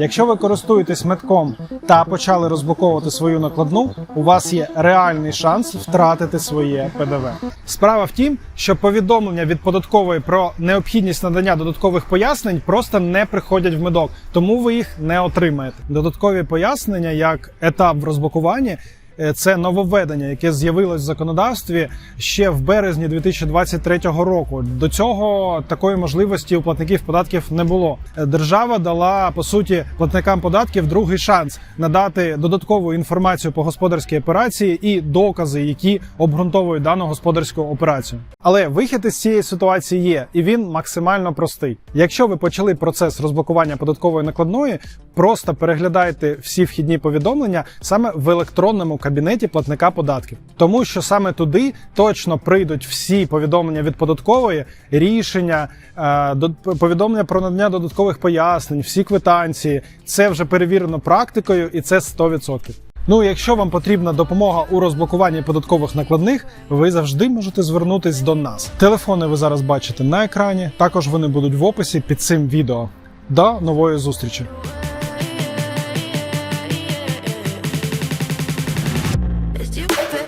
Якщо ви користуєтесь метком та почали розблоковувати свою накладну, у вас є реальний шанс втратити своє ПДВ. Справа в тім, що повідомлення від податкової про необхідність надання додаткових пояснень просто не приходять в медок, тому ви їх не отримаєте. Додаткові пояснення як етап в розблокуванні. Е, Це нововведення, яке з'явилось в законодавстві ще в березні 2023 року. До цього такої можливості у платників податків не було. Е, Держава дала по суті платникам податків другий шанс надати додаткову інформацію по господарській операції і докази, які обґрунтовують дану господарську операцію. Але вихід із цієї ситуації є, і він максимально простий. Якщо ви почали процес розблокування податкової накладної, просто переглядайте всі вхідні повідомлення саме в електронному кабінеті платника податків, тому що саме туди точно прийдуть всі повідомлення від податкової, рішення, е, до- повідомлення про надання додаткових пояснень, всі квитанції. Це вже перевірено практикою, і це 100%. Ну, якщо вам потрібна допомога у розблокуванні податкових накладних, ви завжди можете звернутись до нас. Телефони ви зараз бачите на екрані. Також вони будуть в описі під цим відео. До нової зустрічі! stupid